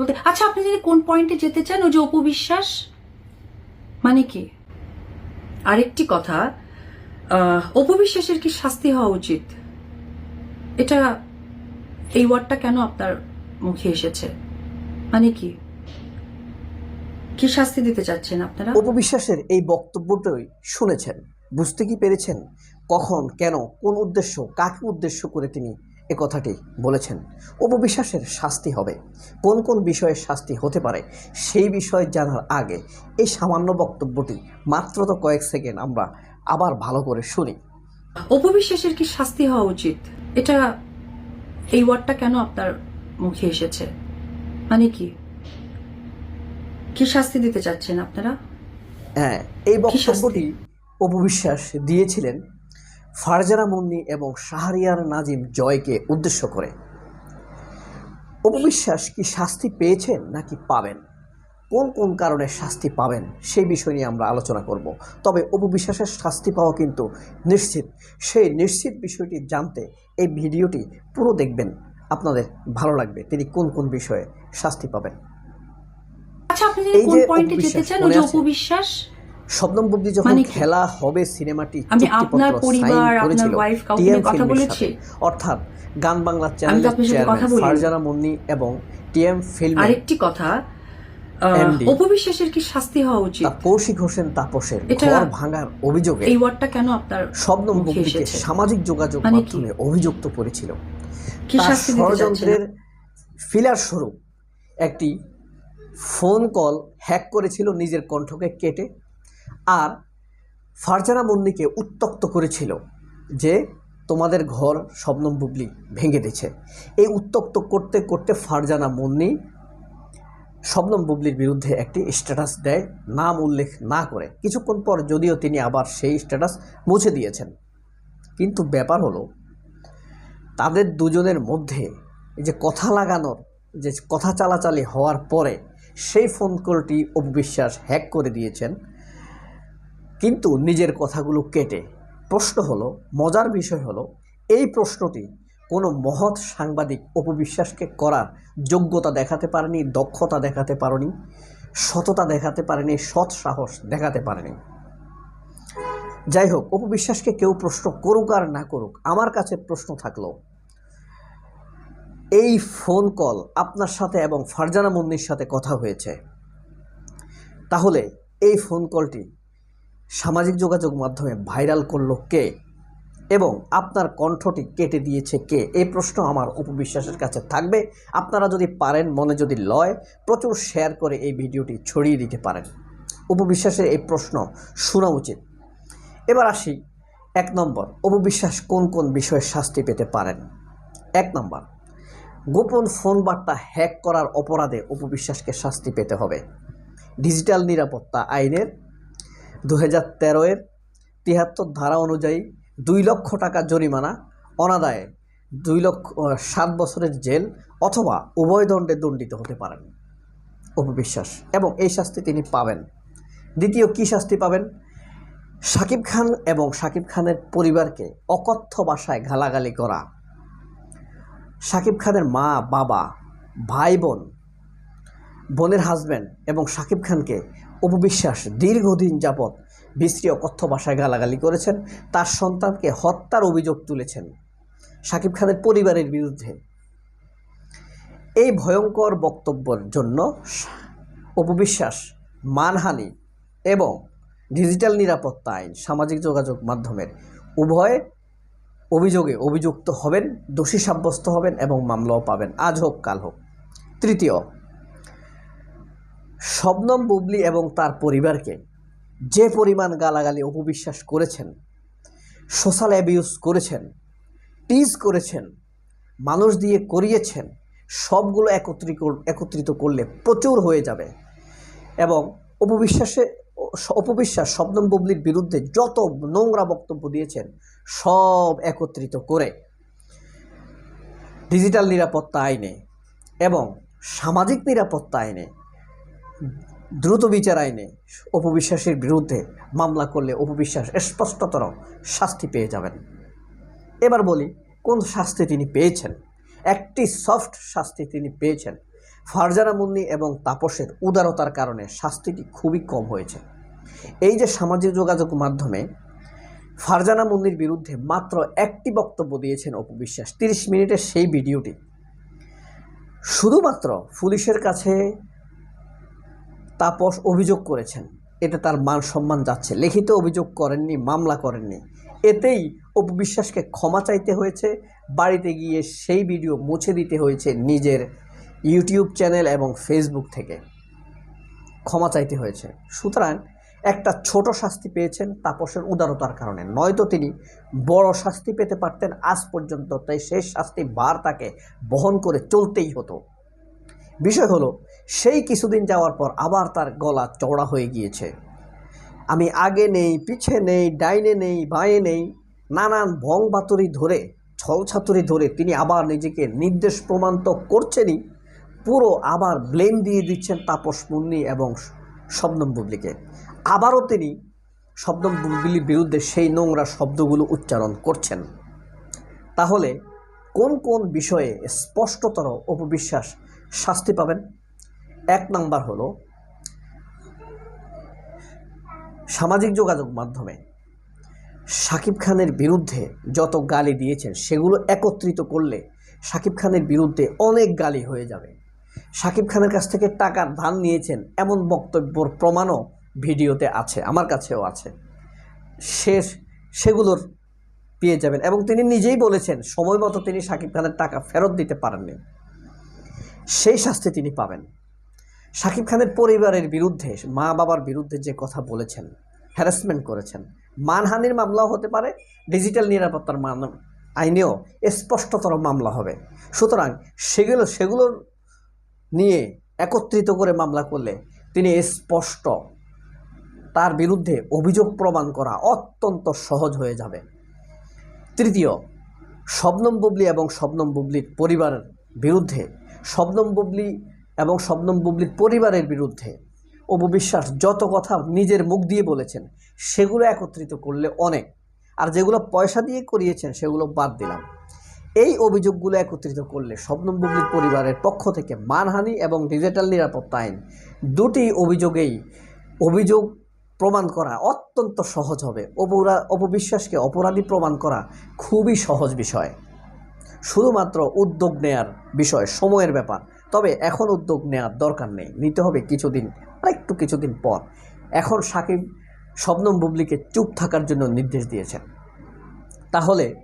বলতে আচ্ছা আপনি যদি কোন পয়েন্টে যেতে চান, ওই যে অপবিশ্বাস মানে কি? আরেকটি কথা অপবিশ্বাসের কি শাস্তি হওয়া উচিত? এটা, এই ওয়ার্ডটা কেন আপনার মুখে এসেছে? মানে কি? কি শাস্তি দিতে চাচ্ছেন আপনারা? উপবিশ্বাসের এই বক্তব্যটাই শুনেছেন। বুঝতে কি পেরেছেন? কখন, কেন, কোন উদ্দেশ্য, কাকে উদ্দেশ্য করে তিনি এ কথাটি বলেছেন। উপবিশ্বাসের শাস্তি হবে। কোন কোন বিষয়ে শাস্তি হতে পারে সেই বিষয়ে জানার আগে এই সামান্য বক্তব্যটি মাত্র তো কয়েক সেকেন্ড আমরা আবার ভালো করে শুনি। অপবিশ্বাসের কি শাস্তি হওয়া উচিত? এটা এই ওয়ার্ডটা কেন আপনার মুখে এসেছে? মানে কি? কি শাস্তি দিতে চাচ্ছেন আপনারা? হ্যাঁ এই? বক্তব্যটি উপবিশ্বাস দিয়েছিলেন ফারজানা মুন্নি এবং শাহরিয়ার নাজিম জয়কে উদ্দেশ্য করে। উপবিশ্বাস কি শাস্তি পেয়েছেন নাকি পাবেন? কোন কোন কারণে শাস্তি পাবেন সেই বিষয় নিয়ে আমরা আলোচনা করব। তবে অপবিশ্বাসের শাস্তি পাওয়া কিন্তু নিশ্চিত। সেই নিশ্চিত বিষয়টি জানতে এই ভিডিওটি পুরো দেখবেন। আপনাদের ভালো লাগবে তিনি কোন কোন বিষয়ে শাস্তি পাবেন। আচ্ছা আপনি এই কোন পয়েন্টে যেতে চান যে অপবিশ্বাস শবনম বুবলি যখন মানে খেলা হবে সিনেমাটি আমি আপনার পরিবার, আপনার wife কাউকে কথা বলেছি? অর্থাৎ গান বাংলা চ্যানেলের চেয়ারম্যান ফারজানা মুন্নি এবং টিএম ফিল্মের আরেকটি কথা অপবিশ্বাসের কি শাস্তি হওয়া উচিত? কৌশিক হোসেন তাপসের ঘর ভাঙার অভিযোগে এই ওয়ার্ডটা কেন আপনার শবনম বুবলিকে সামাজিক যোগাযোগ মানে মাধ্যমে অভিযুক্ত করেছিল। কি তার শাস্তি দিতে ষড়যন্ত্রের ফিলার স্বরূপ একটি ফোন কল হ্যাক করেছিল নিজের কণ্ঠকে কেটে। আর ফারজানা মুন্নিকে উত্তক্ত করেছিল যে তোমাদের ঘর শবনম বুবলি ভেঙে দিচ্ছে এই উত্তক্ত করতে করতে ফারজানা মুন্নি শবনম বুবলির বিরুদ্ধে একটি স্ট্যাটাস দেয়, নাম উল্লেখ না করে। কিছুক্ষণ পর যদিও তিনি আবার সেই স্ট্যাটাস মুছে দিয়েছেন। কিন্তু ব্যাপার হলো, তাদের দুজনের মধ্যে যে কথা লাগানোর, যে কথা চালাচালি হওয়ার পরে সেই ফোন কলটি অপবিশ্বাস হ্যাক করে দিয়েছেন। কিন্তু নিজের কথাগুলো কেটে। প্রশ্ন হলো, মজার বিষয় হলো, এই প্রশ্নটি কোনো মহৎ সাংবাদিক অপবিশ্বাসকে করার যোগ্যতা দেখাতে পারেনি, দক্ষতা দেখাতে পারেনি, সততা দেখাতে পারেনি, সৎ সাহস দেখাতে পারেনি। যাই হোক অপবিশ্বাসকে কেউ প্রশ্ন করুক আর না করুক, আমার কাছে প্রশ্ন থাকল, এই ফোন কল আপনার সাথে এবং ফারজানা মুন্নির সাথে কথা হয়েছে। তাহলে এই ফোন কলটি সামাজিক যোগাযোগ মাধ্যমে ভাইরাল করল কে? এবং আপনার কণ্ঠটি কেটে দিয়েছে কে? এই প্রশ্ন আমার উপবিশ্বাসের কাছে থাকবে। আপনারা যদি পারেন, মনে যদি লয়, প্রচুর শেয়ার করে এই ভিডিওটি ছড়িয়ে দিতে পারেন। উপবিশ্বাসের এই প্রশ্ন শোনা উচিত। এবার আসি এক নম্বর অপবিশ্বাস কোন কোন বিষয়ে শাস্তি পেতে পারেন? এক নম্বর, গোপন ফোন বার্তা হ্যাক করার অপরাধে উপবিশ্বাসকে শাস্তি পেতে হবে। ডিজিটাল নিরাপত্তা আইনের দু হাজার তেরোয়ের তিয়াত্তর ধারা অনুযায়ী দুই লক্ষ টাকা জরিমানা, অনাদায়ে দুই লক্ষ সাত বছরের জেল অথবা উভয় দণ্ডে দণ্ডিত হতে পারেন। অপবিশ্বাস। এবং এই শাস্তি তিনি পাবেন। দ্বিতীয় কি শাস্তি পাবেন? শাকিব খান এবং শাকিব খানের পরিবারকে অকথ্য ভাষায় গালাগালি করা। শাকিব খানের মা, বাবা, ভাই, বোন, বোনের হাজব্যান্ড এবং শাকিব খানকে উপবিশ্বাস দীর্ঘদিন যাবৎ বিশ্রী অকথ্য ভাষায় গালাগালি করেছেন, তার সন্তানকে হত্যার অভিযোগ তুলেছেন শাকিব খানের পরিবারের বিরুদ্ধে। এই ভয়ঙ্কর বক্তব্যের জন্য উপবিশ্বাস, মানহানি এবং ডিজিটাল নিরাপত্তা আইন সামাজিক যোগাযোগ মাধ্যমের উভয় অভিযোগে অভিযুক্ত হবেন, দোষী সাব্যস্ত হবেন এবং মামলাও পাবেন। আজ হোক, কাল হোক। তৃতীয় শবনম বুবলি এবং তার পরিবারকে যে পরিমাণ গালাগালি অপবিশ্বাস করেছেন, সোশ্যাল অ্যাবিউজ করেছেন, টিজ করেছেন, মানুষ দিয়ে করিয়েছেন, সবগুলো একত্রিত একত্রিত করলে প্রচুর হয়ে যাবে এবং অপবিশ্বাসে, অপবিশ্বাস শবনম বুবলির বিরুদ্ধে যত নোংরা বক্তব্য দিয়েছেন, সব একত্রিত করে ডিজিটাল নিরাপত্তা আইনে এবং সামাজিক নিরাপত্তা আইনে দ্রুত বিচার আইনে অপবিশ্বাসের বিরুদ্ধে মামলা করলে অপবিশ্বাস স্পষ্টতর শাস্তি পেয়ে যাবেন। এবার বলি, কোন শাস্তি তিনি পেয়েছেন? একটি সফট শাস্তি তিনি পেয়েছেন। ফারজানা মুন্নি এবং তাপসের উদারতার কারণে শাস্তিটি খুবই কম হয়েছে। এই যে সামাজিক যোগাযোগ মাধ্যমে ফারজানা মুন্নির বিরুদ্ধে মাত্র একটি বক্তব্য দিয়েছেন অপবিশ্বাস, তিরিশ মিনিটের সেই ভিডিওটি। শুধুমাত্র পুলিশের কাছে তাপস অভিযোগ করেছেন। এতে তার মান সম্মান যাচ্ছে। লিখিত অভিযোগ করেননি, মামলা করেননি। এতেই অপু বিশ্বাসকে ক্ষমা চাইতে হয়েছে। বাড়িতে গিয়ে সেই ভিডিও মুছে দিতে হয়েছে নিজের ইউটিউব চ্যানেল এবং ফেসবুক থেকে। ক্ষমা চাইতে হয়েছে। সুতরাং একটা ছোট শাস্তি পেয়েছেন তাপসের উদারতার কারণে। নয়তো তিনি বড় শাস্তি পেতে পারতেন আজ পর্যন্ত, তাই সেই শাস্তি বার তাকে বহন করে চলতেই হতো। বিষয় হলো, সেই কিছুদিন যাওয়ার পর আবার তার গলা চওড়া হয়ে গিয়েছে। আমি আগে নেই, পিছে নেই, ডাইনে নেই, বাঁয়ে নেই, নানান ভং বাতুরি ধরে ছলছাতুরি ধরে তিনি আবার নিজেকে নির্দেশ প্রমাণ তো করছেনই, পুরো আবার ব্লেম দিয়ে দিচ্ছেন তাপস মুন্নি এবং শবনম বুবলিকে। আবারও তিনি শবনম বুবলির বিরুদ্ধে সেই নোংরা শব্দগুলো উচ্চারণ করছেন। তাহলে কোন কোন বিষয়ে স্পষ্টতর অপবিশ্বাস শাস্তি পাবেন। এক নাম্বার হলো সামাজিক যোগাযোগ মাধ্যমে শাকিব খানের বিরুদ্ধে যত গালি দিয়েছেন, সেগুলো একত্রিত করলে শাকিব খানের বিরুদ্ধে অনেক গালি হয়ে যাবে। শাকিব খানের কাছ থেকে টাকার ধান নিয়েছেন এমন বক্তব্যর প্রমাণও ভিডিওতে আছে, আমার কাছেও আছে। সে সেগুলোর পেয়ে যাবেন এবং তিনি নিজেই বলেছেন, সময় মতো তিনি শাকিব খানের টাকা ফেরত দিতে পারেননি। সেই শাস্তি তিনি পাবেন। শাকিব খানের পরিবারের বিরুদ্ধে, মা বাবার বিরুদ্ধে যে কথা বলেছেন হ্যারাসমেন্ট করেছেন, মানহানির মামলাও হতে পারে ডিজিটাল নিরাপত্তার মান, আইনেও স্পষ্টতর মামলা হবে। সুতরাং সেগুলো সেগুলোর নিয়ে একত্রিত করে মামলা করলে তিনি স্পষ্ট তার বিরুদ্ধে অভিযোগ প্রমাণ করা অত্যন্ত সহজ হয়ে যাবে। তৃতীয়, শবনম বুবলি এবং শবনম বুবলির পরিবারের বিরুদ্ধে শবনম বুবলি এবং শবনম বুবলির পরিবারের বিরুদ্ধে অপবিশ্বাস যত কথা নিজের মুখ দিয়ে বলেছেন, সেগুলো একত্রিত করলে অনেক। আর যেগুলো পয়সা দিয়ে করিয়েছেন, সেগুলো বাদ দিলাম। এই অভিযোগগুলো একত্রিত করলে শবনম বুবলির পরিবারের পক্ষ থেকে মানহানি এবং ডিজিটাল নিরাপত্তা আইন দুটি অভিযোগেই অভিযোগ প্রমাণ করা অত্যন্ত সহজ হবে। অপরা, অপবিশ্বাসকে অপরাধী প্রমাণ করা খুবই সহজ বিষয়। শুধুমাত্র উদ্যোগ নেয়ার বিষয়, সময়ের ব্যাপার। তবে এখন উদ্যোগ নেওয়ার দরকার নেই। নিতে হবে কিছুদিন আর একটু কিছুদিন পর। এখন সাকিব শবনম বুবলিকে চুপ থাকার জন্য নির্দেশ দিয়েছেন। তাহলে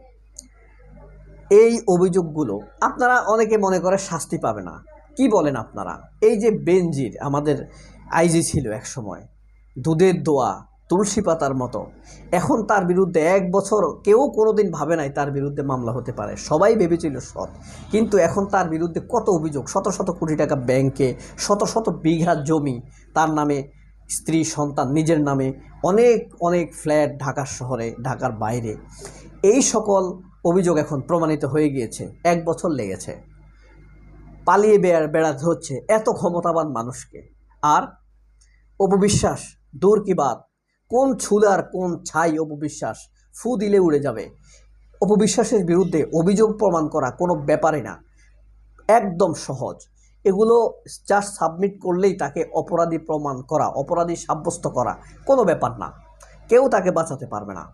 এই অভিযোগগুলো আপনারা অনেকে মনে করে শাস্তি পাবে না। কি বলেন আপনারা? এই যে বেনজির, আমাদের আইজি ছিল এক সময় দুধের দোয়া তুলসী পাতার মতো। এখন তার বিরুদ্ধে এক বছর কেউ কোনোদিন ভাবে নাই তার বিরুদ্ধে মামলা হতে পারে। সবাই ভেবেছিল সৎ। কিন্তু এখন তার বিরুদ্ধে কত অভিযোগ? শত শত কোটি টাকা ব্যাংকে, শত শত বিঘা জমি, তার নামে স্ত্রী, সন্তান, নিজের নামে অনেক অনেক ফ্ল্যাট ঢাকার শহরে, ঢাকার বাইরে। এই সকল অভিযোগ এখন প্রমাণিত হয়ে গিয়েছে। এক বছর লেগেছে। পালিয়ে বেড়া, বেড়াতে হচ্ছে এত ক্ষমতাবান মানুষকে। আর অপবিশ্বাস, দূর কি বাদ কোন ছুলার কোন ছাই অপবিশ্বাস? ফু দিলে উড়ে যাবে। অপবিশ্বাসের বিরুদ্ধে অভিযোগ প্রমাণ করা কোনো ব্যাপারই না। একদম সহজ। এগুলো জাস্ট সাবমিট করলেই তাকে অপরাধী প্রমাণ করা, অপরাধী সাব্যস্ত করা কোনো ব্যাপার না। কেউ তাকে বাঁচাতে পারবে না।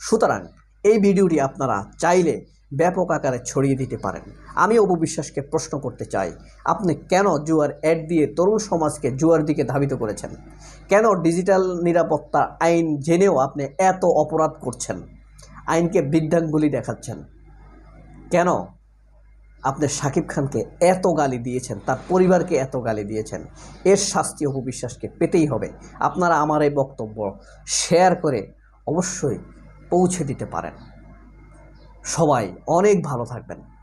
সুতরাং এই ভিডিওটি আপনারা চাইলে ব্যাপক আকারে ছড়িয়ে দিতে পারেন। আমি অপবিশ্বাসকে প্রশ্ন করতে চাই, আপনি কেন জুয়ার অ্যাড দিয়ে তরুণ সমাজকে জুয়ার দিকে ধাবিত করেছেন? কেন ডিজিটাল নিরাপত্তা আইন জেনেও আপনি এত অপরাধ করছেন? আইনকে বৃদ্ধাঙ্গুলি দেখাচ্ছেন। কেন আপনি সাকিব খানকে এত গালি দিয়েছেন, তার পরিবারকে এত গালি দিয়েছেন? এর শাস্তি অপবিশ্বাসকে পেতেই হবে। আপনারা আমার এই বক্তব্য শেয়ার করে অবশ্যই পৌঁছে দিতে পারেন। সবাই অনেক ভালো থাকবেন।